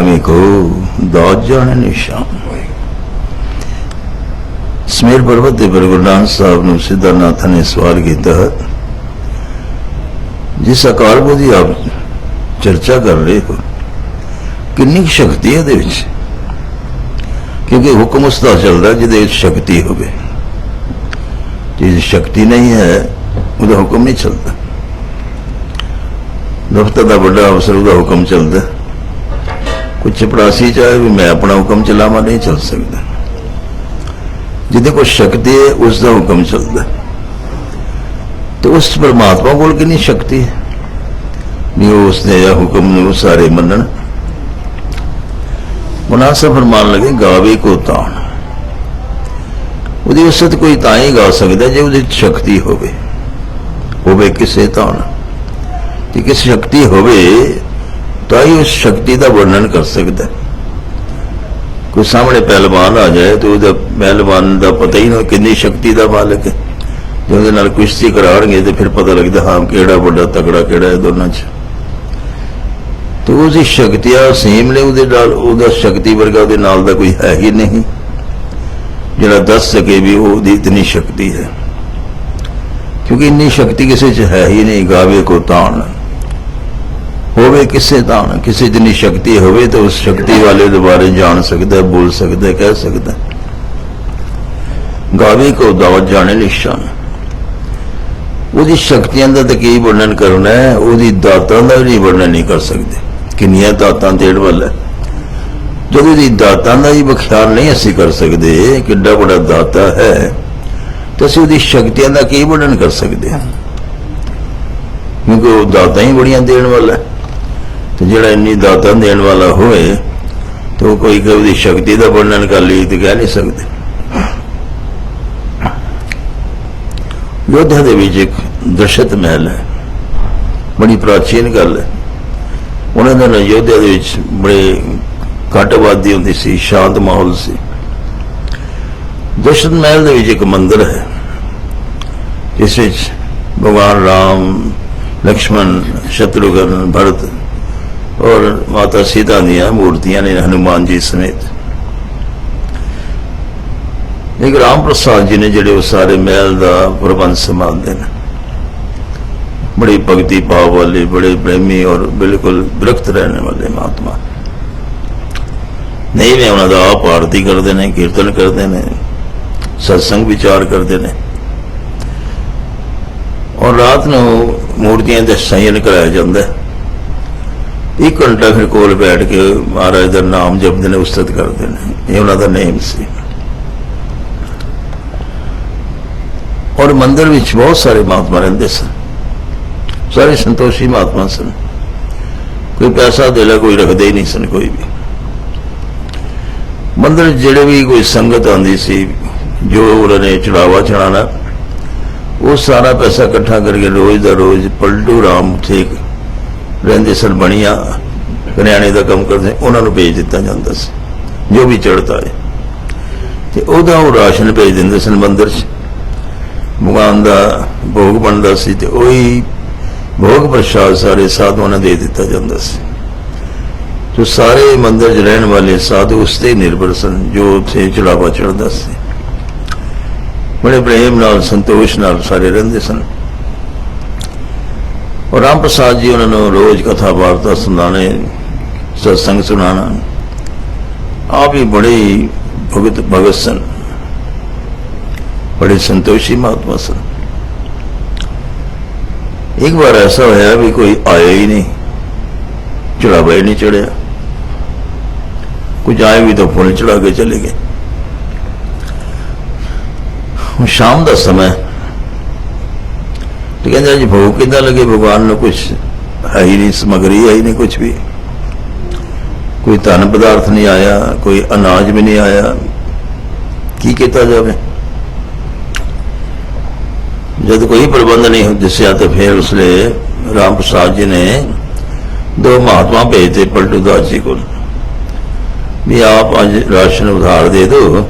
ਅਮੇ ਕੋ ਦਾਤ ਜਾਣੇ ਨਿਸ਼ਾਨ ਸਮੇਰ ਪਰਬਤ ਦੇ ਪਰ ਗੁਰੂ ਸਾਹਿਬ ਨੂੰ ਸਿੱਧਾਨਾਥ ਨੇ ਸਵਾਲ ਕੀਤਾ, ਜਿਸ ਅਕਾਲ ਪੁਰਖ ਆਪ ਚਰਚਾ ਕਰ ਰਹੇ ਹੋ, ਕਿੰਨੀ ਕੁ ਸ਼ਕਤੀ ਹੈ ਇਹਦੇ ਵਿੱਚ? ਕਿਉਂਕਿ ਹੁਕਮ ਉਸ ਦਾ ਚੱਲਦਾ ਜਿਹਦੇ ਵਿੱਚ ਸ਼ਕਤੀ ਹੋਵੇ। ਜੇ ਸ਼ਕਤੀ ਨਹੀਂ ਹੈ, ਉਹਦਾ ਹੁਕਮ ਨਹੀਂ ਚੱਲਦਾ। ਦਫ਼ਤਰ ਦਾ ਵੱਡਾ ਅਫਸਰ ਉਹਦਾ ਹੁਕਮ ਚੱਲਦਾ। ਕੁਝ ਚਪੜਾਸੀ ਚਾਹੇ ਵੀ ਮੈਂ ਆਪਣਾ ਹੁਕਮ ਚਲਾਵਾਂ, ਨਹੀਂ ਚੱਲ ਸਕਦਾ। ਜਿਹਦੇ ਕੋਲ ਸ਼ਕਤੀ ਹੈ ਉਸ ਦਾ ਹੁਕਮ ਚੱਲਦਾ। ਤੇ ਉਸ ਪਰਮਾਤਮਾ ਕੋਲ ਕਿੰਨੀ ਸ਼ਕਤੀ ਹੈ? ਵੀ ਉਹ ਉਸ ਦੇ ਹੁਕਮ ਨੂੰ ਸਾਰੇ ਮੰਨਣ। ਮੁਨਾਸਬ ਫਰਮਾਨ ਲਗੇ, ਗਾਵੇ ਕੋ ਤਾਣ। ਉਹਦੀ ਉਸਤ ਕੋਈ ਤਾਂ ਹੀ ਗਾ ਸਕਦਾ ਜੇ ਉਹਦੀ ਸ਼ਕਤੀ ਹੋਵੇ। ਹੋਵੇ ਕਿਸੇ ਤਾਣ। ਕਿ ਸ਼ਕਤੀ ਹੋਵੇ ਤਾਂ ਹੀ ਉਸ ਸ਼ਕਤੀ ਦਾ ਵਰਣਨ ਕਰ ਸਕਦਾ ਕੋਈ ਸਾਹਮਣੇ ਪਹਿਲਵਾਨ ਆ ਜਾਏ ਤੇ ਉਹਦਾ ਪਹਿਲਵਾਨ ਦਾ ਪਤਾ ਹੀ ਨਾ ਕਿੰਨੀ ਸ਼ਕਤੀ ਦਾ ਮਾਲਕ ਹੈ। ਜੇ ਉਹਦੇ ਨਾਲ ਕੁਸ਼ਤੀ ਕਰਾਉਣਗੇ ਤੇ ਫਿਰ ਪਤਾ ਲੱਗਦਾ ਹਾਂ ਕਿਹੜਾ ਵੱਡਾ ਤਕੜਾ ਕਿਹੜਾ ਹੈ ਦੋਨਾਂ 'ਚ। ਤੇ ਉਹਦੀ ਸ਼ਕਤੀਆਂ ਸੇਮ ਨੇ ਉਹਦੇ ਨਾਲ, ਉਹਦਾ ਸ਼ਕਤੀ ਵਰਗਾ ਉਹਦੇ ਨਾਲ ਦਾ ਕੋਈ ਹੈ ਹੀ ਨਹੀਂ। ਜਿਹੜਾ ਦੱਸ ਸਕੇ ਵੀ ਉਹਦੀ ਇਤਨੀ ਸ਼ਕਤੀ ਹੈ। ਕਿਉਂਕਿ ਇੰਨੀ ਸ਼ਕਤੀ ਕਿਸੇ 'ਚ ਹੈ ਹੀ ਨਹੀਂ, ਗਾਵੇ ਕੋ ਤਾਣ। ਹੋਵੇ ਕਿਸੇ ਤਾਣ ਕਿਸੇ ਜਿੰਨੀ ਸ਼ਕਤੀ ਹੋਵੇ ਤਾਂ ਉਸ ਸ਼ਕਤੀ ਵਾਲੇ ਦੇ ਬਾਰੇ ਜਾਣ ਸਕਦਾ, ਬੋਲ ਸਕਦਾ, ਕਹਿ ਸਕਦਾ। ਹੈ। ਗਾਵੇ ਕੋ ਦਾਵਤ ਜਾਣੇ ਨਿਸ਼ਾਨ। ਉਹਦੀ ਸ਼ਕਤੀਆਂ ਦਾ ਤਾਂ ਕੀ ਵਰਣਨ ਕਰਨਾ ਹੈ? ਉਹਦੀ ਦਾਤਾਂ ਦਾ ਵੀ ਵਰਣਨ ਨਹੀਂ ਕਰ ਸਕਦੇ। ਕਿੰਨੀਆਂ ਦਾਤਾਂ ਦੇਣ ਵੱਲ ਹੈ। ਜਦੋਂ ਦੀ ਦਾਤਾਂ ਦਾ ਹੀ ਵਿਖਿਆਨ ਨਹੀਂ ਅਸੀਂ ਕਰ ਸਕਦੇ, ਕਿੱਡਾ ਵੱਡਾ ਦਾਤਾ ਹੈ, ਤਾਂ ਅਸੀਂ ਉਹਦੀ ਸ਼ਕਤੀਆਂ ਦਾ ਕੀ ਵਰਣਨ ਕਰ ਸਕਦੇ ਹਾਂ? ਕਿਉਂਕਿ ਉਹ ਦਾਤਾਂ ਹੀ ਬੜੀਆਂ ਦੇਣ ਵਾਲਾ ਹੈ। ਤੇ ਜਿਹੜਾ ਇੰਨੀ ਦਾਤਾਂ ਦੇਣ ਵਾਲਾ ਹੋਵੇ, ਤੇ ਉਹ ਕੋਈ ਕੋਈ ਉਹਦੀ ਸ਼ਕਤੀ ਦਾ ਵਰਣਨ ਕਰ ਲਈ ਤੇ ਕਹਿ ਨਹੀਂ ਸਕਦੇ। ਯੋਧਾ ਦੇ ਵਿੱਚ ਇੱਕ ਦਸ਼ਤ ਮਹਿਲ ਹੈ। ਬੜੀ ਪ੍ਰਾਚੀਨ ਗੱਲ ਹੈ। ਉਹਨਾਂ ਦਾ ਯੋਧਾ ਦੇ ਵਿੱਚ ਬੜੇ ਘੱਟ ਆਬਾਦੀ ਹੁੰਦੀ ਸੀ, ਸ਼ਾਂਤ ਮਾਹੌਲ ਸੀ। ਦਸ਼ਤ ਮਹਿਲ ਦੇ ਵਿੱਚ ਇੱਕ ਮੰਦਿਰ ਹੈ, ਜਿਸ ਵਿੱਚ ਭਗਵਾਨ ਰਾਮ, ਲਕਸ਼ਮਣ, ਸ਼ਤਰੁਘਨ, ਭਰਤ ਔਰ ਮਾਤਾ ਸੀਤਾ ਦੀਆਂ ਮੂਰਤੀਆਂ ਨੇ ਹਨੂਮਾਨ ਜੀ ਸਮੇਤ। ਇੱਕ ਰਾਮ ਪ੍ਰਸਾਦ ਜੀ ਨੇ ਜਿਹੜੇ ਉਹ ਸਾਰੇ ਮਹਿਲ ਦਾ ਪ੍ਰਬੰਧ ਸੰਭਾਲਦੇ ਨੇ। ਬੜੀ ਭਗਤੀ ਭਾਵ ਵਾਲੇ, ਬੜੇ ਪ੍ਰੇਮੀ ਔਰ ਬਿਲਕੁਲ ਵਿਰਕਤ ਰਹਿਣ ਵਾਲੇ ਮਹਾਤਮਾ। ਨਹੀਂ, ਮੈਂ ਉਹਨਾਂ ਦਾ ਆਪ ਆਰਤੀ ਕਰਦੇ ਨੇ, ਕੀਰਤਨ ਕਰਦੇ ਨੇ, ਸਤਸੰਗ ਵਿਚਾਰ ਕਰਦੇ ਨੇ। ਔਰ ਰਾਤ ਨੂੰ ਮੂਰਤੀਆਂ ਦਾ ਸੰਯਨ ਕਰਾਇਆ ਜਾਂਦਾ ਹੈ। ਇੱਕ ਘੰਟਾ ਫਿਰ ਕੋਲ ਬੈਠ ਕੇ ਮਹਾਰਾਜ ਦਾ ਨਾਮ ਜਪਦੇ ਨੇ, ਉਸਤਤ ਕਰਦੇ ਨੇ। ਇਹ ਉਹਨਾਂ ਦਾ ਨੇਮ ਸੀ। ਔਰ ਮੰਦਰ ਵਿੱਚ ਬਹੁਤ ਸਾਰੇ ਮਹਾਤਮਾ ਰਹਿੰਦੇ ਸਨ। ਸਾਰੇ ਸੰਤੋਸ਼ੀ ਮਹਾਤਮਾ ਸਨ। ਕੋਈ ਪੈਸਾ ਦੇ ਲਾ, ਕੋਈ ਰੱਖਦੇ ਹੀ ਨਹੀਂ ਸਨ ਕੋਈ ਵੀ। ਮੰਦਰ ਜਿਹੜੇ ਵੀ ਕੋਈ ਸੰਗਤ ਆਉਂਦੀ ਸੀ, ਜੋ ਉਹਨਾਂ ਨੇ ਚੜਾਵਾ ਚੜਾਣਾ ਉਹ ਸਾਰਾ ਪੈਸਾ ਇਕੱਠਾ ਕਰਕੇ ਰੋਜ਼ ਦਾ ਰੋਜ਼ ਪਲਟੂ ਰਾਮ ਠੀਕ ਰਹਿੰਦੇ ਸਨ, ਬਣੀਆਂ ਕਰਿਆਣੇ ਦਾ ਕੰਮ ਕਰਦੇ, ਉਹਨਾਂ ਨੂੰ ਭੇਜ ਦਿੱਤਾ ਜਾਂਦਾ ਸੀ, ਜੋ ਵੀ ਚੜਦਾ ਹੈ। ਤੇ ਉਹਦਾ ਉਹ ਰਾਸ਼ਨ ਭੇਜ ਦਿੰਦੇ ਸਨ ਮੰਦਰ 'ਚ। ਭਗਵਾਨ ਦਾ ਭੋਗ ਬਣਦਾ ਸੀ ਤੇ ਉਹੀ ਭੋਗ ਪ੍ਰਸ਼ਾਦ ਸਾਰੇ ਸਾਧੂਆਂ ਨੂੰ ਦੇ ਦਿੱਤਾ ਜਾਂਦਾ ਸੀ। ਜੋ ਸਾਰੇ ਮੰਦਰ 'ਚ ਰਹਿਣ ਵਾਲੇ ਸਾਧੂ ਉਸ ਤੇ ਹੀ ਨਿਰਭਰ ਸਨ, ਜੋ ਉੱਥੇ ਚੜਾਵਾ ਚੜਦਾ ਸੀ। ਬੜੇ ਪ੍ਰੇਮ ਨਾਲ, ਸੰਤੋਸ਼ ਨਾਲ ਸਾਰੇ ਰਹਿੰਦੇ ਸਨ। ਔਰ ਰਾਮ ਪ੍ਰਸਾਦ ਜੀ ਉਹਨਾਂ ਨੂੰ ਰੋਜ਼ ਕਥਾ ਵਾਰਤਾ ਸੁਣਾਣੇ ਸਤਸੰਗ ਸੁਣਾਣਾ ਆਪ ਵੀ ਬੜੇ ਭਗਤ ਭਗਤ ਸਨ। ਬੜੇ ਸੰਤੋਸ਼ੀ ਮਹਾਤਮਾ ਸਨ। ਇੱਕ ਵਾਰ ਐਸਾ ਹੋਇਆ ਵੀ ਕੋਈ ਆਇਆ ਹੀ ਨਹੀਂ। ਚੜਾਵਾ ਹੀ ਨਹੀਂ ਚੜਿਆ ਕੁਝ ਆਏ ਵੀ ਤਾਂ ਫੁੱਲ ਚੜਾ ਕੇ ਚਲੇ ਗਏ। ਸ਼ਾਮ ਦਾ ਸਮਾਂ ਤੇ ਕਹਿੰਦੇ ਅੱਜ ਭੋਗ ਕਿੱਦਾਂ ਲੱਗੇ? ਭਗਵਾਨ ਨੂੰ ਕੁਝ ਹੈ ਹੀ ਨਹੀਂ, ਸਮਗਰੀ ਹੈ ਹੀ ਨਹੀਂ ਕੁਝ ਵੀ। ਕੋਈ ਧਨ ਪਦਾਰਥ ਨਹੀਂ ਆਇਆ, ਕੋਈ ਅਨਾਜ ਵੀ ਨਹੀਂ ਆਇਆ। ਕੀ ਕੀਤਾ ਜਾਵੇ? ਜਦ ਕੋਈ ਪ੍ਰਬੰਧ ਨਹੀਂ ਦਿਸਿਆ ਤਾਂ ਫਿਰ ਉਸਲੇ ਰਾਮ ਪ੍ਰਸਾਦ ਜੀ ਨੇ ਦੋ ਮਹਾਤਮਾ ਭੇਜੇ ਪਲਟੂ ਦਾਸ ਜੀ ਕੋਲ। ਵੀ ਆਪ ਅੱਜ ਰਾਸ਼ਨ ਉਧਾਰ ਦੇ ਦਿਓ,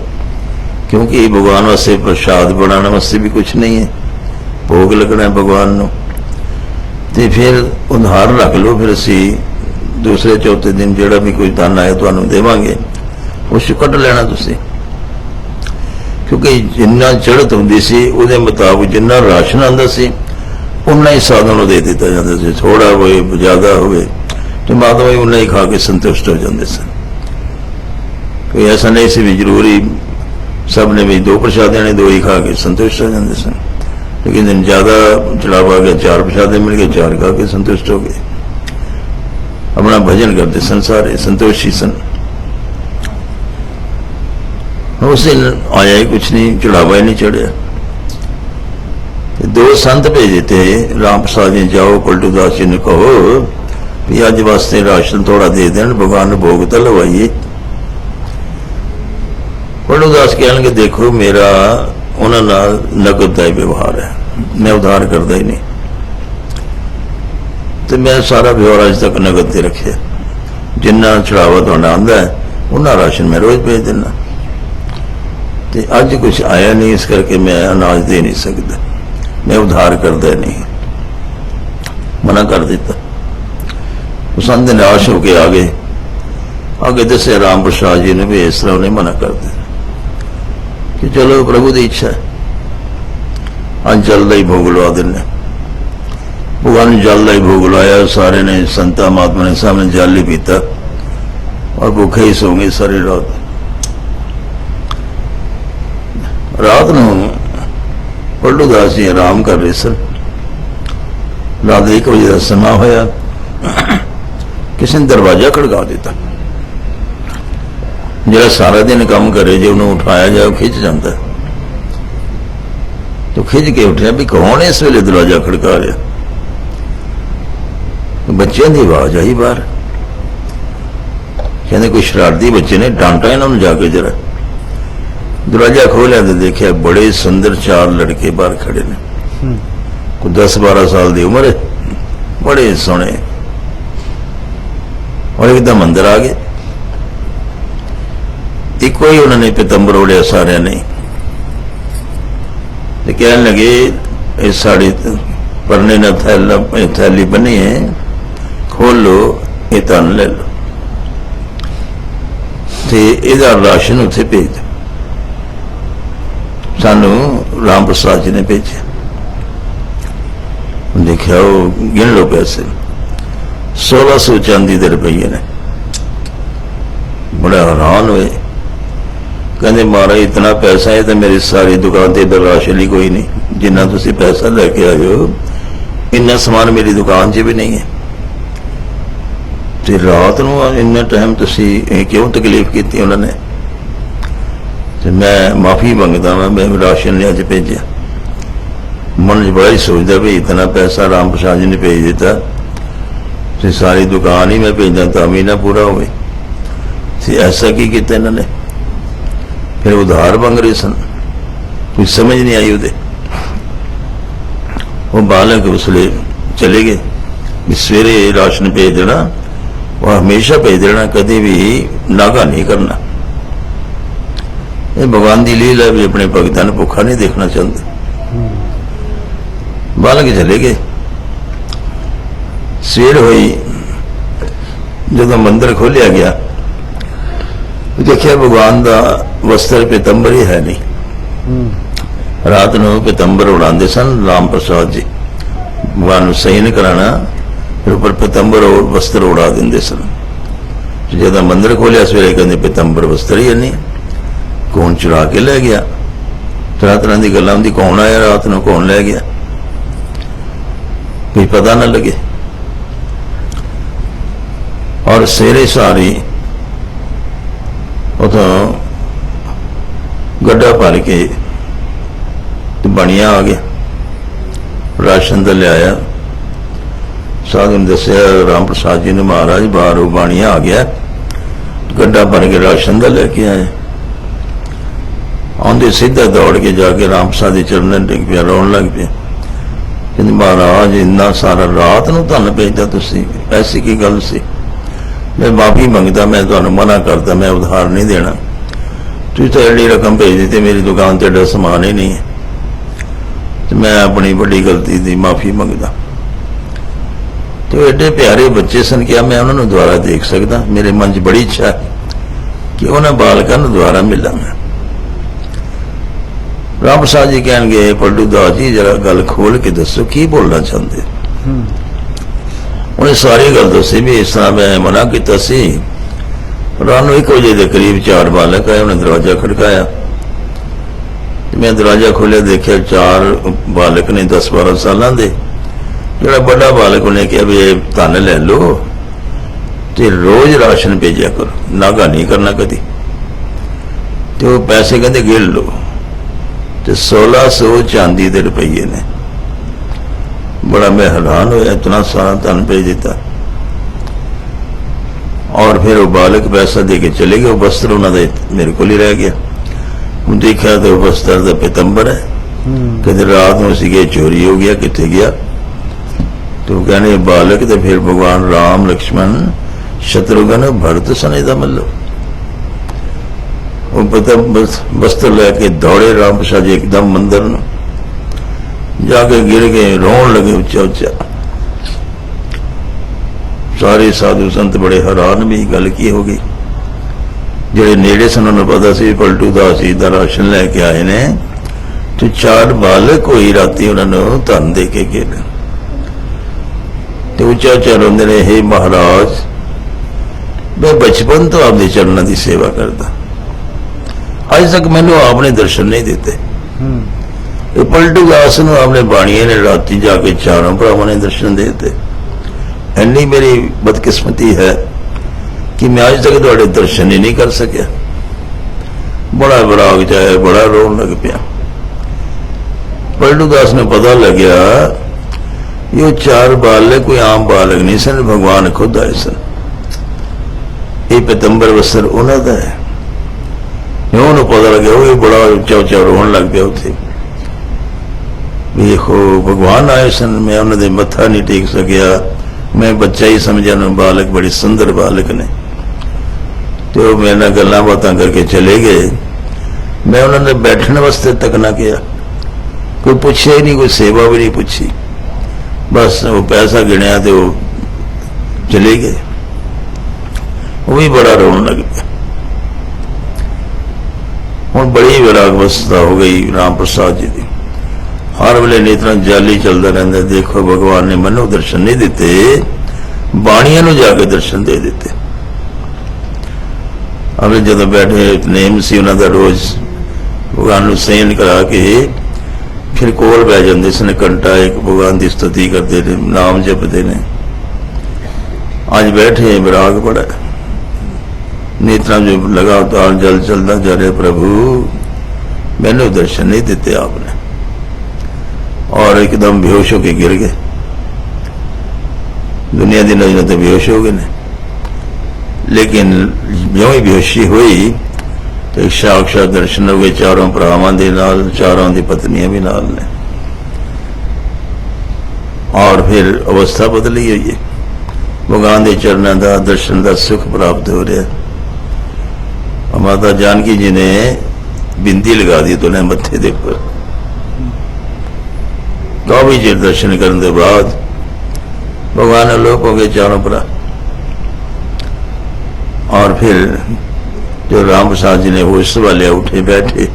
ਕਿਉਂਕਿ ਭਗਵਾਨ ਵਾਸਤੇ ਪ੍ਰਸ਼ਾਦ ਬਣਾਉਣ ਵਾਸਤੇ ਵੀ ਕੁਝ ਨਹੀਂ ਹੈ। ਭੋਗ ਲੱਗਣਾ ਭਗਵਾਨ ਨੂੰ। ਤੇ ਫਿਰ ਉਧਾਰ ਰੱਖ ਲਓ, ਫਿਰ ਅਸੀਂ ਦੂਸਰੇ ਚੌਥੇ ਦਿਨ ਜਿਹੜਾ ਵੀ ਕੋਈ ਦਾਨ ਆਇਆ ਤੁਹਾਨੂੰ ਦੇਵਾਂਗੇ ਉਸ ਕੱਢ ਲੈਣਾ ਤੁਸੀਂ। ਕਿਉਂਕਿ ਜਿੰਨਾ ਚੜ੍ਹਤ ਹੁੰਦੀ ਸੀ, ਉਹਦੇ ਮੁਤਾਬਕ ਜਿੰਨਾ ਰਾਸ਼ਨ ਆਉਂਦਾ ਸੀ ਉਨਾ ਹੀ ਸਾਧਨ ਨੂੰ ਦੇ ਦਿੱਤਾ ਜਾਂਦਾ ਸੀ। ਥੋੜਾ ਹੋਵੇ, ਜ਼ਿਆਦਾ ਹੋਵੇ, ਤੇ ਮਾਤਾ ਵੀ ਉਨਾ ਹੀ ਖਾ ਕੇ ਸੰਤੁਸ਼ਟ ਹੋ ਜਾਂਦੇ ਸਨ। ਕੋਈ ਐਸਾ ਨਹੀਂ ਸੀ ਵੀ ਜ਼ਰੂਰੀ ਸਭ ਨੇ ਵੀ ਦੋ ਪ੍ਰਸ਼ਾਦਿਆਂ ਨੇ ਦੋ ਹੀ ਖਾ ਕੇ ਸੰਤੁਸ਼ਟ ਹੋ ਜਾਂਦੇ ਸਨ। ਲੇਕਿਨ ਦਿਨ ਜ਼ਿਆਦਾ ਚੜਾਵਾ ਗਿਆ ਚਾਰ ਪ੍ਰਸ਼ਾਦੇ ਮਿਲ ਗਏ, ਚਾਰ ਖਾ ਕੇ ਸੰਤੁਸ਼ਟ ਹੋ ਗਏ। ਆਪਣਾ ਭਜਨ ਕਰਦੇ ਸਨ ਸਾਰੇ, ਸੰਤੋਸ਼ੀ ਸਨ। ਉਸ ਦਿਨ ਆਇਆ ਹੀ ਕੁਛ ਨਹੀਂ, ਚੜਾਵਾ ਹੀ ਨਹੀਂ ਚੜਿਆ। ਤੇ ਦੋ ਸੰਤ ਭੇਜੇ ਤੇ ਰਾਮ ਪ੍ਰਸਾਦ ਜੀ, ਜਾਓ, ਪਲਟੂ ਦਾਸ ਜੀ ਨੂੰ ਕਹੋ ਵੀ ਅੱਜ ਵਾਸਤੇ ਰਾਸ਼ਨ ਥੋੜਾ ਦੇ ਦੇਣ, ਭਗਵਾਨ ਨੂੰ ਭੋਗ ਤਾਂ ਲਵਾਈਏ। ਪਲਟੂ ਦਾਸ ਕਹਿਣਗੇ, ਦੇਖੋ ਮੇਰਾ ਉਹਨਾਂ ਨਾਲ ਨਗਦ ਦਾ ਹੀ ਵਿਵਹਾਰ ਹੈ। ਮੈਂ ਉਧਾਰ ਕਰਦਾ ਹੀ ਨਹੀਂ। ਤੇ ਮੈਂ ਸਾਰਾ ਵਿਵਹਾਰ ਅਜ ਤੱਕ ਨਗਦ ਤੇ ਰੱਖਿਆ। ਜਿੰਨਾ ਚੜਾਵਾ ਤੁਹਾਡਾ ਆਂਦਾ ਹੈ, ਉਹਨਾਂ ਰਾਸ਼ਨ ਮੈਂ ਰੋਜ਼ ਭੇਜ ਦਿੰਦਾ। ਤੇ ਅੱਜ ਕੁਝ ਆਇਆ ਨਹੀਂ, ਇਸ ਕਰਕੇ ਮੈਂ ਅਨਾਜ ਦੇ ਨਹੀਂ ਸਕਦਾ। ਮੈਂ ਉਧਾਰ ਕਰਦਾ ਨਹੀਂ। ਮਨਾ ਕਰ ਦਿੱਤਾ। ਉਹ ਨਿਰਾਸ਼ ਹੋ ਕੇ ਆ ਗਏ। ਅੱਗੇ ਦੱਸੇ ਰਾਮ ਪ੍ਰਸਾਦ ਜੀ ਨੇ ਵੀ ਇਸ ਤਰ੍ਹਾਂ ਉਹਨੇ ਮਨਾ ਕਰ ਦਿੱਤਾ। ਕਿ ਚਲੋ ਪ੍ਰਭੂ ਦੀ ਇੱਛਾ ਅੱਜ ਜਲ ਦਾ ਹੀ ਭੋਗ ਲਵਾ ਦਿੰਦੇ ਭਗਵਾਨ ਨੇ ਜਲ ਦਾ ਹੀ ਭੋਗ ਲਾਇਆ, ਸਾਰੇ ਨੇ, ਸੰਤਾ, ਮਹਾਤਮਾ ਨੇ ਸਾਹਮਣੇ ਜਲ ਹੀ ਪੀਤਾ। ਔਰ ਭੁੱਖੇ ਹੀ ਸੌਂ ਗਏ ਸਾਰੀ ਰਾਤ। ਰਾਤ ਨੂੰ ਪੱਲੂ ਦਾਸ ਜੀ ਆਰਾਮ ਕਰ ਰਹੇ ਸਨ। ਰਾਤ ਦੇ ਇੱਕ ਵਜੇ ਦਾ ਸਮਾਂ ਹੋਇਆ। ਕਿਸੇ ਨੇ ਦਰਵਾਜ਼ਾ ਖੜਕਾ ਦਿੱਤਾ। ਜਿਹੜਾ ਸਾਰਾ ਦਿਨ ਕੰਮ ਕਰੇ ਜੇ ਉਹਨੂੰ ਉਠਾਇਆ ਉਹ ਖਿੱਚ ਜਾਂਦਾ। ਤੋ ਖਿੱਚ ਕੇ ਉੱਠਿਆ ਵੀ ਕੌਣ ਇਸ ਵੇਲੇ ਦਰਵਾਜ਼ਾ ਖੜਕਾ ਰਿਹਾ? ਬੱਚਿਆਂ ਦੀ ਆਵਾਜ਼ ਆਈ ਬਾਹਰ। ਕਹਿੰਦੇ ਕੋਈ ਸ਼ਰਾਰਤੀ ਬੱਚੇ ਨੇ ਡਾਂਟਾ ਇਹਨਾਂ ਨੂੰ ਜਾ ਕੇ ਜਰਾ। ਦਰਵਾਜ਼ਾ ਖੋਲ੍ਹਿਆ ਤੇ ਦੇਖਿਆ ਬੜੇ ਸੁੰਦਰ ਚਾਰ ਲੜਕੇ ਬਾਹਰ ਖੜੇ ਨੇ। ਕੋਈ 10 12 ਸਾਲ ਦੀ ਉਮਰ ਬੜੇ ਸੋਹਣੇ। ਔਰ ਇੱਕਦਮ ਅੰਦਰ ਆ ਗਏ। ਇੱਕੋ ਹੀ ਉਹਨਾਂ ਨੇ ਪਤੰਬਰ ਉੜਿਆ ਸਾਰਿਆਂ ਨੇ। ਤੇ ਕਹਿਣ ਲੱਗੇ, ਇਹ ਸਾੜੀ ਪਰਨੇ ਨਾਲ ਥੈਲਾ ਥੈਲੀ ਬਣੀ ਹੈ, ਖੋਲ ਲੋ ਇਹ ਤਾਂ ਲੈ ਲੋ ਤੇ ਇਹਦਾ ਰਾਸ਼ਨ ਉੱਥੇ ਭੇਜ ਸਾਨੂੰ ਰਾਮ ਪ੍ਰਸਾਦ ਜੀ ਨੇ ਭੇਜਿਆ। ਦੇਖਿਆ, ਉਹ ਗਿਣ ਲੋ ਪੈਸੇ। 1600 ਚਾਂਦੀ ਦੇ ਰੁਪਏ ਨੇ। ਬੜਾ ਹੈਰਾਨ ਹੋਏ। ਕਹਿੰਦੇ, ਮਹਾਰਾਜ, ਇਤਨਾ ਪੈਸਾ ਹੈ ਤਾਂ ਮੇਰੀ ਸਾਰੀ ਦੁਕਾਨ ਤੇ ਇਧਰ ਰਾਸ਼ਨ ਲਈ ਕੋਈ ਨਹੀਂ। ਜਿੰਨਾ ਤੁਸੀਂ ਪੈਸਾ ਲੈ ਕੇ ਆਏ ਹੋ ਇੰਨਾ ਸਮਾਨ ਮੇਰੀ ਦੁਕਾਨ 'ਚ ਵੀ ਨਹੀਂ ਹੈ। ਤੇ ਰਾਤ ਨੂੰ ਇੰਨਾ ਟਾਈਮ ਤੁਸੀਂ ਕਿਉਂ ਤਕਲੀਫ ਕੀਤੀ ਉਹਨਾਂ ਨੇ? ਤੇ ਮੈਂ ਮਾਫੀ ਮੰਗਦਾ ਹਾਂ ਮੈਂ ਰਾਸ਼ਨ ਲਿਆ ਅੱਜ ਭੇਜਿਆ। ਮਨ 'ਚ ਬੜਾ ਹੀ ਸੋਚਦਾ ਵੀ ਇਤਨਾ ਪੈਸਾ ਰਾਮ ਪ੍ਰਸਾਦ ਜੀ ਨੇ ਭੇਜ ਦਿੱਤਾ। ਤੇ ਸਾਰੀ ਦੁਕਾਨ ਹੀ ਮੈਂ ਭੇਜਾਂ, ਤਾਂ ਵੀ ਨਾ ਪੂਰਾ ਹੋਵੇ। ਤੇ ਐਸਾ ਕੀ ਕੀਤਾ ਇਹਨਾਂ ਨੇ? ਫਿਰ ਉਧਾਰ ਮੰਗ ਰਹੇ ਸਨ। ਕੋਈ ਸਮਝ ਨਹੀਂ ਆਈ ਉਹਦੇ। ਉਹ ਬਾਲਕ ਉਸਲੇ ਚਲੇ ਗਏ। ਵੀ ਸਵੇਰੇ ਰਾਸ਼ਨ ਭੇਜ ਦੇਣਾ, ਉਹ ਹਮੇਸ਼ਾ ਭੇਜ ਦੇਣਾ, ਕਦੇ ਵੀ ਨਾਗਾ ਨਹੀਂ ਕਰਨਾ। ਇਹ ਭਗਵਾਨ ਦੀ ਲੀਲਾ ਹੈ ਵੀ ਆਪਣੇ ਭਗਤਾਂ ਨੂੰ ਭੁੱਖਾ ਨਹੀਂ ਦੇਖਣਾ ਚਾਹੁੰਦੇ। ਬਾਲਕ ਚਲੇ ਗਏ। ਸਵੇਰ ਹੋਈ ਜਦੋਂ ਮੰਦਰ ਖੋਲਿਆ ਗਿਆ ਦੇਖਿਆ ਭਗਵਾਨ ਦਾ ਵਸਤਰ ਪਿਤੰਬਰ ਹੀ ਹੈ ਨਹੀਂ। ਰਾਤ ਨੂੰ ਪਿਤੰਬਰ ਉਡਾਉਂਦੇ ਸਨ, ਰਾਮ ਪ੍ਰਸਾਦ ਜੀ। ਭਗਵਾਨ ਨੂੰ ਸਹੀ ਕਰਾਣਾ, ਫਿਰ ਉੱਪਰ ਪਿਤੰਬਰ ਔਰ ਵਸਤਰ ਉਡਾ ਦਿੰਦੇ ਸਨ। ਜਦੋਂ ਮੰਦਰ ਖੋਲਿਆ, ਸਵੇਰੇ ਕਹਿੰਦੇ ਪਿਤੰਬਰ ਵਸਤਰ ਹੀ ਨਹੀਂ। ਕੌਣ ਚੁਰਾ ਕੇ ਲੈ ਗਿਆ? ਤਰ੍ਹਾਂ ਤਰ੍ਹਾਂ ਦੀ ਗੱਲਾਂ ਹੁੰਦੀ, ਕੌਣ ਆਇਆ ਰਾਤ ਨੂੰ, ਕੌਣ ਲੈ ਗਿਆ? ਕੋਈ ਪਤਾ ਨਾ ਲੱਗੇ। ਔਰ ਸਵੇਰੇ ਸਾਰੀ ਉਥੋਂ ਗੱਡਾ ਭਰ ਕੇ ਤੇ ਬਣਿਆ ਆ ਗਿਆ। ਰਾਸ਼ਨ ਦਾ ਲਿਆਇਆ। ਸਾਧੂ ਨੇ ਦੱਸਿਆ, ਰਾਮ ਪ੍ਰਸਾਦ ਜੀ ਨੇ ਮਹਾਰਾਜ ਬਾਹਰੋਂ ਬਾਣੀਆ ਆ ਗਿਆ। ਗੱਡਾ ਭਰ ਕੇ ਰਾਸ਼ਨ ਦਾ ਲੈ ਕੇ ਆਏ। ਆਉਂਦੇ ਸਿੱਧਾ ਦੌੜ ਕੇ ਜਾ ਕੇ ਰਾਮ ਪ੍ਰਸਾਦ ਦੇ ਚਰਨਾਂ ਡਿੱਗ ਪਿਆ, ਰੋਣ ਲੱਗ ਪਿਆ। ਕਹਿੰਦੇ, ਮਹਾਰਾਜ, ਇੰਨਾ ਸਾਰਾ ਰਾਤ ਨੂੰ ਧੰਨ ਭੇਜਦਾ ਤੁਸੀਂ, ਐਸੀ ਕੀ ਗੱਲ ਸੀ? ਮੈਂ ਮਾਫੀ ਮੰਗਦਾ, ਮੈਂ ਤੁਹਾਨੂੰ ਮਨਾ ਕਰਦਾ, ਮੈਂ ਉਧਾਰ ਨਹੀਂ ਦੇਣਾ। ਤੁਸੀਂ ਤਾਂ ਐਡੀ ਰਕਮ ਭੇਜ ਦਿੱਤੀ, ਮੇਰੀ ਦੁਕਾਨ ਤੇ ਡਾ ਸਮਾਨ ਹੀ ਨਹੀਂ ਹੈ। ਤੇ ਮੈਂ ਆਪਣੀ ਵੱਡੀ ਗਲਤੀ ਦੀ ਮਾਫੀ ਮੰਗਦਾ। ਤੇ ਉਹ ਐਡੇ ਪਿਆਰੇ ਬੱਚੇ ਸਨ ਕਿ ਮੈਂ ਉਹਨਾਂ ਨੂੰ ਦੁਬਾਰਾ ਦੇਖ ਸਕਦਾ। ਮੇਰੇ ਮਨ 'ਚ ਬੜੀ ਇੱਛਾ ਕਿ ਉਹਨਾਂ ਬਾਲਕਾਂ ਨੂੰ ਦੁਬਾਰਾ ਮਿਲਾਂ ਮੈਂ। ਰਾਮ ਪ੍ਰਸਾਦ ਜੀ ਕਹਿਣਗੇ ਪੱਡੂ ਦਾਸ ਜੀ, ਜਰਾ ਗੱਲ ਖੋਲ ਕੇ ਦੱਸੋ, ਕੀ ਬੋਲਣਾ ਚਾਹੁੰਦੇ? ਉਹਨੇ ਸਾਰੀ ਗੱਲ ਦੱਸੀ ਵੀ ਇਸ ਤਰ੍ਹਾਂ ਮੈਂ ਮਨਾ ਕੀਤਾ ਸੀ। ਰਾਤ ਨੂੰ 1 ਵਜੇ ਦੇ ਕਰੀਬ ਚਾਰ ਬਾਲਕ ਆਏ ਉਹਨੇ ਦਰਵਾਜ਼ਾ ਖੜਕਾਇਆ। ਮੈਂ ਦਰਵਾਜ਼ਾ ਖੋਲ੍ਹਿਆ, ਦੇਖਿਆ ਚਾਰ ਬਾਲਕ ਨੇ 10 12 ਸਾਲਾਂ ਦੇ। ਜਿਹੜਾ ਵੱਡਾ ਬਾਲਕ ਉਹਨੇ ਕਿਹਾ ਵੀ ਇਹ ਧਨ ਲੈ ਲਓ ਤੇ ਰੋਜ਼ ਰਾਸ਼ਨ ਭੇਜਿਆ ਕਰੋ, ਨਾਗਾ ਨਹੀਂ ਕਰਨਾ ਕਦੀ। ਤੇ ਉਹ ਪੈਸੇ ਕਹਿੰਦੇ ਗਿਣ ਲਓ। ਤੇ 1600 ਚਾਂਦੀ ਦੇ ਰੁਪਈਏ ਨੇ। ਬੜਾ ਮੈਂ ਹੈਰਾਨ ਹੋਇਆ इतना ਸਾਰਾ ਧਨ ਭੇਜ ਦਿੱਤਾ। ਔਰ ਫਿਰ ਉਹ ਬਾਲਕ ਪੈਸਾ ਦੇ ਕੇ ਚਲੇ ਗਿਆ ਉਹ ਬਸਤਰ ਉਹਨਾਂ ਦੇ ਮੇਰੇ ਕੋਲ ਹੀ ਰਹਿ ਗਿਆ। ਹੁਣ ਦੇਖਿਆ ਤੇ ਉਹ ਬਸਤਰ ਦਾ ਪਤੰਬਰ ਹੈ। ਕਦੇ ਰਾਤ ਨੂੰ ਸੀਗੇ ਚੋਰੀ ਹੋ ਗਿਆ ਕਿੱਥੇ ਗਿਆ? ਤੋ ਕਹਿੰਦੇ ਬਾਲਕ ਤੇ ਫਿਰ ਭਗਵਾਨ ਰਾਮ ਲక్ష్మణ ਸ਼ਤਰੁਗਨ ਭਰਤ ਸਨੇ ਦਾ ਮੱਲੋ। ਉਹ ਪਤਾ ਬਸਤਰ ਲੈ ਕੇ ਦੌੜੇ ਰਾਮ ਪ੍ਰਸਾਦ ਜੀ ਇੱਕਦਮ ਮੰਦਰ ਨੂੰ। ਜਾ ਕੇ ਗਿਰ ਗਏ, ਰੋਣ ਲੱਗੇ ਉੱਚਾ ਉੱਚਾ। ਸਾਰੇ ਸਾਧੂ ਸੰਤ ਬੜੇ ਹੈਰਾਨ ਵੀ ਗੱਲ ਕੀ ਹੋ ਗਈ। ਜਿਹੜੇ ਨੇੜੇ ਸਨ, ਉਹਨਾਂ ਨੂੰ ਪਤਾ ਸੀ ਪਲਟੂ ਦਾਸ ਜੀ ਦਾ ਰਾਸ਼ਨ ਲੈ ਕੇ ਆਏ ਨੇ ਤੇ ਚਾਰ ਬਾਲਕ ਹੋਈ ਰਾਤੀ ਉਹਨਾਂ ਨੂੰ ਧਨ ਦੇ ਕੇ ਗਏ ਤੇ ਉੱਚਾ ਉੱਚਾ ਰੋਂਦੇ ਨੇ ਹੇ ਮਹਾਰਾਜ, ਮੈਂ ਬਚਪਨ ਤੋਂ ਆਪਦੇ ਚਰਨਾਂ ਦੀ ਸੇਵਾ ਕਰਦਾ। ਅੱਜ ਤੱਕ ਮੈਨੂੰ ਆਪਨੇ ਦਰਸ਼ਨ ਨਹੀਂ ਦਿੱਤੇ। ਇਹ ਪਲਟੂ ਦਾਸ ਨੂੰ ਆਪਣੇ ਬਾਣੀਏ ਨੇ ਰਾਤੀ ਜਾ ਕੇ ਚਾਰਾਂ ਭਰਾਵਾਂ ਨੇ ਦਰਸ਼ਨ ਦੇ ਦਿੱਤੇ। ਇੰਨੀ ਮੇਰੀ ਬਦਕਿਸਮਤੀ ਹੈ ਕਿ ਮੈਂ ਅੱਜ ਤੱਕ ਤੁਹਾਡੇ ਦਰਸ਼ਨ ਹੀ ਨਹੀਂ ਕਰ ਸਕਿਆ। ਬੜਾ ਵਿਰਾਗ ਜਾਇਆ ਬੜਾ ਰੋਣ ਲੱਗ ਪਿਆ। ਪਲਟੂ ਦਾਸ ਨੂੰ ਪਤਾ ਲੱਗਿਆ ਇਹ ਉਹ ਚਾਰ ਬਾਲਕ ਕੋਈ ਆਮ ਬਾਲਕ ਨਹੀਂ ਸਨ, ਭਗਵਾਨ ਖੁਦ ਆਏ ਸਨ। ਇਹ ਪਤੰਬਰ ਵਸਰ ਉਹਨਾਂ ਦਾ ਹੈ। ਇਹ ਉਹਨੂੰ ਪਤਾ ਲੱਗਿਆ, ਉਹ ਵੀ ਬੜਾ ਉੱਚਾ ਉੱਚਾ ਰੋਣ ਲੱਗ ਪਿਆ ਉੱਥੇ। ਵੇਖੋ, ਭਗਵਾਨ ਆਏ ਸਨ, ਮੈਂ ਉਹਨਾਂ ਦੇ ਮੱਥਾ ਨਹੀਂ ਟੇਕ ਸਕਿਆ। ਮੈਂ ਬੱਚਾ ਹੀ ਸਮਝਿਆ ਨੂੰ ਬਾਲਕ ਬੜੀ ਸੁੰਦਰ ਬਾਲਕ ਨੇ। ਤੇ ਉਹ ਮੇਰੇ ਨਾਲ ਗੱਲਾਂ ਬਾਤਾਂ ਕਰਕੇ ਚਲੇ ਗਏ। ਮੈਂ ਉਹਨਾਂ ਨੇ ਬੈਠਣ ਵਾਸਤੇ ਤੱਕ ਨਾ ਕਿਹਾ ਕੋਈ ਪੁੱਛਿਆ ਹੀ ਨਹੀਂ, ਕੋਈ ਸੇਵਾ ਵੀ ਨਹੀਂ ਪੁੱਛੀ। ਬਸ ਉਹ ਪੈਸਾ ਗਿਣਿਆ ਤੇ ਉਹ ਚਲੇ ਗਏ। ਉਹ ਵੀ ਬੜਾ ਰੋਣ ਲੱਗ ਪਿਆ। ਹੁਣ ਬੜੀ ਵਿਰਾਗ ਅਵਸਥਾ ਹੋ ਗਈ ਰਾਮ ਪ੍ਰਸਾਦ ਜੀ ਦੀ। ਹਰ ਵੇਲੇ ਨੇਤਰਾਂ ਜਾਲੀ ਚੱਲਦਾ ਰਹਿੰਦਾ ਦੇਖੋ ਭਗਵਾਨ ਨੇ ਮੈਨੂੰ ਦਰਸ਼ਨ ਨਹੀਂ ਦਿੱਤੇ ਬਾਣੀਆਂ ਨੂੰ ਜਾ ਕੇ ਦਰਸ਼ਨ ਦੇ ਦਿੱਤੇ ਅਵੇ ਜਦੋਂ ਬੈਠੇ ਨੇਮ ਸੀ ਉਹਨਾਂ ਦਾ ਰੋਜ਼ ਭਗਵਾਨ ਨੂੰ ਸੇਨ ਕਰਾ ਕੇ ਫਿਰ ਕੋਲ ਬਹਿ ਜਾਂਦੇ ਸਨ ਘੰਟਾ ਇੱਕ ਭਗਵਾਨ ਦੀ ਸਤੁਤੀ ਕਰਦੇ ਨੇ ਨਾਮ ਜਪਦੇ ਨੇ ਅੱਜ ਬੈਠੇ ਵਿਰਾਗ ਬੜਾ ਹੈ। ਨੇਤਰਾਂ ਜੋ ਲਗਾਤਾਰ ਜਲ ਚਲਦਾ ਜਾ ਰਿਹਾ ਪ੍ਰਭੂ ਮੈਨੂੰ ਦਰਸ਼ਨ ਨਹੀਂ ਦਿੱਤੇ ਆਪਨੇ और एकदम बेहोश होके गिर गए। दुनिया की नज़रों तो बेहोश हो गए लेकिन जो ही बेहोशी हुई तो साक्षात दर्शन हो गए चारों भरावां दे नाल, चारों दी पत्नियाँ भी नाल ने। और फिर अवस्था बदली हुई है। भगवान के चरणों का दर्शन का सुख प्राप्त हो रहा माता जानकी जी ने बिंदी लगा दी तो मत्थे दे पर ਧੋਬੀ ਜੀ ਦਰਸ਼ਨ ਕਰਨ ਦੇ ਬਾਅਦ ਭਗਵਾਨ ਅਲੋਪ ਹੋ ਗਏ ਚਾਰੋਂ ਪਰਾ और फिर जो राम प्रसाद जी ने वो इस वाले उठे बैठे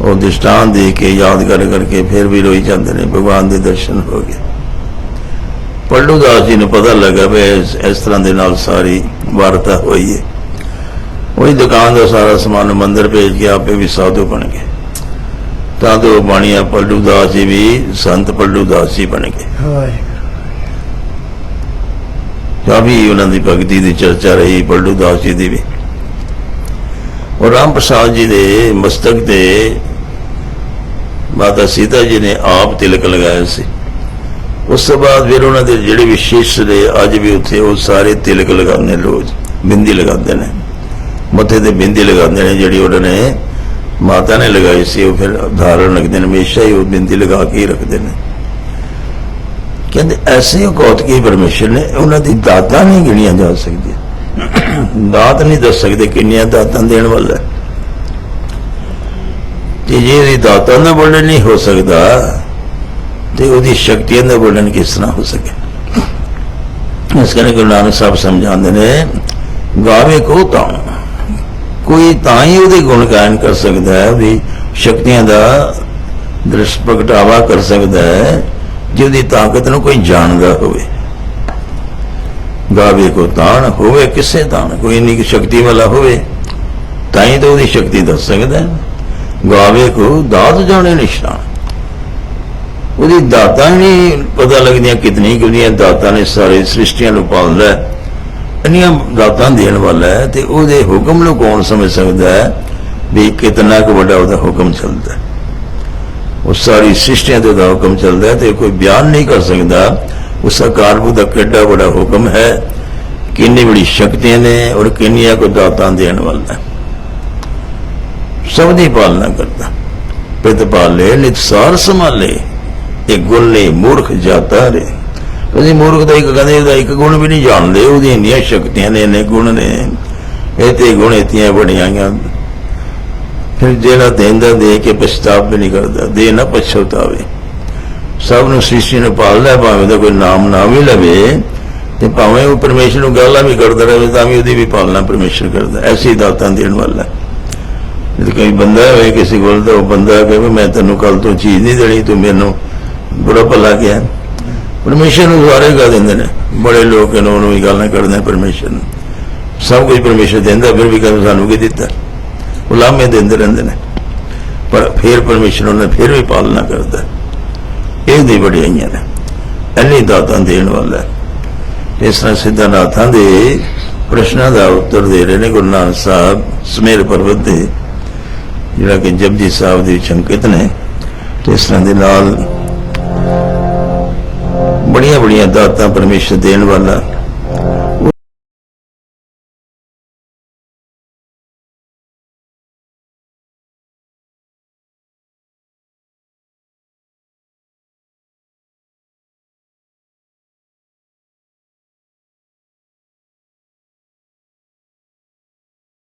ਉਹ ਦਿਸ਼ਟਾਂ ਦੇ ਕੇ ਯਾਦ ਕਰ ਕਰਕੇ ਫਿਰ ਵੀ ਰੋਈ ਜਾਂਦੇ ਨੇ, ਭਗਵਾਨ ਦੇ ਦਰਸ਼ਨ ਹੋ ਗਏ। ਪੱਲੂ ਦਾਸ ਜੀ ਨੂੰ ਪਤਾ ਲੱਗਾ ਵੀ ਇਸ ਤਰ੍ਹਾਂ ਦੇ ਨਾਲ ਸਾਰੀ ਵਾਰਤਾ ਹੋਈ ਹੈ। ਉਹੀ ਦੁਕਾਨ ਦਾ ਸਾਰਾ ਸਮਾਨ ਮੰਦਰ ਭੇਜ ਕੇ ਆਪੇ ਵੀ ਸਾਧੂ ਬਣ ਗਏ। ਤਾਂ ਤੋਂ ਬਾਣੀਆ ਪੱਲੂ ਦਾਸ ਜੀ ਵੀ ਸੰਤ ਪੱਲੂ ਦਾਸ ਜੀ ਬਣ ਗਏ। ਵੀ ਉਹਨਾਂ ਦੀ ਭਗਤੀ ਦੀ ਚਰਚਾ ਰਹੀ ਪੱਲੂ ਦਾਸ ਜੀ ਦੀ ਵੀ। ਔਰ ਰਾਮ ਪ੍ਰਸਾਦ ਜੀ ਦੇ ਮਸਤਕ ਤੇ ਮਾਤਾ ਸੀਤਾ ਜੀ ਨੇ ਆਪ ਤਿਲਕ ਲਗਾਇਆ ਸੀ। ਉਸ ਤੋਂ ਬਾਅਦ ਫਿਰ ਉਹਨਾਂ ਦੇ ਜਿਹੜੇ ਵਿਸ਼ੇਸ਼ ਨੇ ਅੱਜ ਵੀ ਉੱਥੇ ਉਹ ਸਾਰੇ ਤਿਲਕ ਲਗਾਉਂਦੇ ਰੋਜ਼ ਬਿੰਦੀ ਲਗਾਉਂਦੇ ਨੇ। ਮੱਥੇ ਤੇ ਬਿੰਦੀ ਲਗਾਉਂਦੇ ਨੇ ਜਿਹੜੀ ਉਹਨਾਂ ਨੇ ਮਾਤਾ ਨੇ ਲਗਾਈ ਸੀ, ਉਹ ਫਿਰ ਧਾਰਨ ਰੱਖਦੇ ਨੇ, ਹਮੇਸ਼ਾ ਹੀ ਉਹ ਬਿੰਦੀ ਲਗਾ ਕੇ ਹੀ ਰੱਖਦੇ ਨੇ। ਕਹਿੰਦੇ ਐਸੇ ਔਕਤ ਕੀ ਪਰਮੇਸ਼ਰ ਨੇ, ਉਹਨਾਂ ਦੀ ਦਾਤਾਂ ਨਹੀਂ ਗਿਣੀਆਂ ਜਾ ਸਕਦੀਆਂ। ਦਾਤ ਨਹੀਂ ਦੱਸ ਸਕਦੇ ਕਿੰਨੀਆਂ ਦਾਤਾਂ ਦੇਣ ਵਾਲਾ ਹੈ। ਤੇ ਜੇ ਇਹਦੀ ਦਾਤਾਂ ਦਾ ਵਰਣਨ ਨਹੀਂ ਹੋ ਸਕਦਾ, ਤੇ ਉਹਦੀ ਸ਼ਕਤੀਆਂ ਦਾ ਵਰਣਨ ਕਿਸ ਤਰ੍ਹਾਂ ਹੋ ਸਕੇ? ਇਸ ਕਰਕੇ ਗੁਰੂ ਨਾਨਕ ਸਾਹਿਬ ਸਮਝਾਉਂਦੇ ਨੇ, ਗਾਵੇ ਕੋ ਤਾਂ ਕੋਈ ਤਾਂ ਹੀ ਉਹਦੇ ਗੁਣ ਗਾਇਨ ਕਰ ਸਕਦਾ ਹੈ, ਵੀ ਸ਼ਕਤੀਆਂ ਦਾ ਦ੍ਰਿਸ਼ ਪ੍ਰਗਟਾਵਾ ਕਰ ਸਕਦਾ ਹੈ ਜਿਹਦੀ ਤਾਕਤ ਨੂੰ ਕੋਈ ਜਾਣਦਾ ਹੋਵੇ। ਗਾਵੇ ਕੋ ਤਾਣ ਹੋਵੇ, ਕਿਸੇ ਤਾਣ, ਕੋਈ ਨਹੀਂ ਕਿ ਸ਼ਕਤੀ ਵਾਲਾ ਹੋਵੇ, ਤਾਂ ਹੀ ਤਾਂ ਉਹਦੀ ਸ਼ਕਤੀ ਦੱਸ ਸਕਦਾ ਹੈ। ਗਾਵੇ ਕੋ ਦਾਤ ਜਾਣੇ ਨਿਸ਼ਾਨ। ਉਹਦੀ ਦਾਤਾਂ ਹੀ ਨਹੀਂ ਪਤਾ ਲੱਗਦੀਆਂ ਕਿਤਨੀ ਕਿ ਉਹਦੀਆਂ ਦਾਤਾਂ ਨੇ ਸਾਰੇ ਸ੍ਰਿਸ਼ਟੀਆਂ ਨੂੰ ਪਾਲਦਾ ਹੈ। ਇੰਨੀਆਂ ਦਾਤਾਂ ਦੇਣ ਵਾਲਾ ਹੈ ਤੇ ਉਹਦੇ ਹੁਕਮ ਨੂੰ ਕੌਣ ਸਮਝ ਸਕਦਾ ਹੈ ਵੀ ਕਿਤਨਾ ਕੁ ਵੱਡਾ ਉਹਦਾ ਹੁਕਮ ਚੱਲਦਾ ਹੈ। ਉਹ ਸਾਰੀ ਸ੍ਰਿਸ਼ਟੀਆਂ ਤੇ ਉਹਦਾ ਹੁਕਮ ਚੱਲਦਾ ਹੈ ਤੇ ਕੋਈ ਬਿਆਨ ਨਹੀਂ ਕਰ ਸਕਦਾ। ਉਸ ਅਕਾਰਬੂ ਦਾ ਕਿੱਡਾ ਵੱਡਾ ਹੁਕਮ ਹੈ। ਕਿੰਨੀ ਬੜੀ ਸ਼ਕਤੀਆਂ ਨੇ ਔਰ ਕਿੰਨੀਆਂ ਕੋ ਦਾਤਾਂ ਦੇਣ ਵਾਲਾ ਸਭ ਦੀ ਪਾਲਣਾ ਕਰਦਾ। ਪਿਤ ਪਾਲੇ ਨਿਤਸਾਰ ਸੰਭਾਲੇ ਇਹ ਗੁਣ ਮੂਰਖ ਜਾਤਾ ਰੇ ਉਹਦੀ ਮੂਰਖ ਦਾ ਇੱਕ ਕਹਿੰਦੇ, ਉਹਦਾ ਇੱਕ ਗੁਣ ਵੀ ਨਹੀਂ ਜਾਣਦੇ, ਉਹਦੀਆਂ ਇੰਨੀਆਂ ਸ਼ਕਤੀਆਂ ਨੇ, ਇੰਨੇ ਗੁਣ ਨੇ। ਇਹ ਤੇ ਗੁਣ ਇਤੀਆਂ ਬੜੀਆਂ ਫਿਰ ਜਿਹੜਾ ਦੇਂਦਾ ਦੇ ਕੇ ਪਛਤਾਵ ਵੀ ਨਹੀਂ ਕਰਦਾ, ਦੇ ਨਾ ਪਛਤਾਵੇ। ਸਭ ਨੂੰ ਸ੍ਰਿਸ਼ਟੀ ਨੂੰ ਪਾਲਦਾ ਭਾਵੇਂ ਉਹਦਾ ਕੋਈ ਨਾਮ ਨਾ ਵੀ ਲਵੇ, ਤੇ ਭਾਵੇਂ ਉਹ ਪਰਮੇਸ਼ਰ ਨੂੰ ਗਾਲਾਂ ਵੀ ਕਰਦਾ ਰਹੇ, ਤਾਂ ਵੀ ਉਹਦੀ ਵੀ ਪਾਲਣਾ ਪਰਮੇਸ਼ਰ ਕਰਦਾ। ਐਸੀ ਦਾਤਾਂ ਦੇਣ ਵਾਲਾ। ਹੈ। ਜੇ ਕੋਈ ਬੰਦਾ ਹੋਵੇ, ਕਿਸੇ ਕੋਲ ਤਾਂ ਉਹ ਬੰਦਾ ਕਹੇ ਮੈਂ ਤੈਨੂੰ ਕੱਲ ਤੋਂ ਚੀਜ਼ ਨਹੀਂ ਦੇਣੀ, ਤੂੰ ਮੈਨੂੰ ਬੁਰਾ ਭਲਾ ਗਿਆ ਪਰਮੇਸ਼ਰ ਨੂੰ ਸਾਰੇ ਗਾ ਦਿੰਦੇ ਨੇ। ਬੜੇ ਲੋਕ ਇਹਨਾਂ ਨੂੰ ਵੀ ਗਾਲਾਂ ਕੱਢਦੇ ਨੇ ਪਰਮੇਸ਼ਰ ਨੂੰ। ਸਭ ਕੁਝ ਪਰਮੇਸ਼ਰ ਦਿੰਦਾ, ਫਿਰ ਵੀ ਕਹਿੰਦਾ ਸਾਨੂੰ ਕੀ ਦਿੱਤਾ? ਉਹ ਦਿੰਦੇ ਰਹਿੰਦੇ ਨੇ। ਪਰ ਫਿਰ ਪਰਮੇਸ਼ਰ ਉਹਨਾਂ ਫਿਰ ਵੀ ਪਾਲਣਾ ਕਰਦਾ। ਇਹ ਦੀ ਬੜੀਆਂ ਨੇ। ਇੰਨੀ ਦਾਤਾਂ ਦੇਣ ਵਾਲਾ ਇਸ ਤਰ੍ਹਾਂ ਸਿੱਧਾ ਨਾਥਾਂ ਦੇ ਪ੍ਰਸ਼ਨਾਂ ਦਾ ਉੱਤਰ ਦੇ ਰਹੇ ਨੇ ਗੁਰੂ ਨਾਨਕ ਸਾਹਿਬ ਸਮੇਰ ਪਰਬਤ ਦੇ, ਜਿਹੜਾ ਕਿ ਜਪਜੀ ਸਾਹਿਬ ਦੇ ਵਿੱਚ ਨੇ। ਇਸ ਤਰ੍ਹਾਂ ਦੇ ਨਾਲ ਬੜੀਆਂ ਬੜੀਆਂ ਦਾਤਾਂ ਪਰਮੇਸ਼ਰ ਦੇਣ ਵਾਲਾ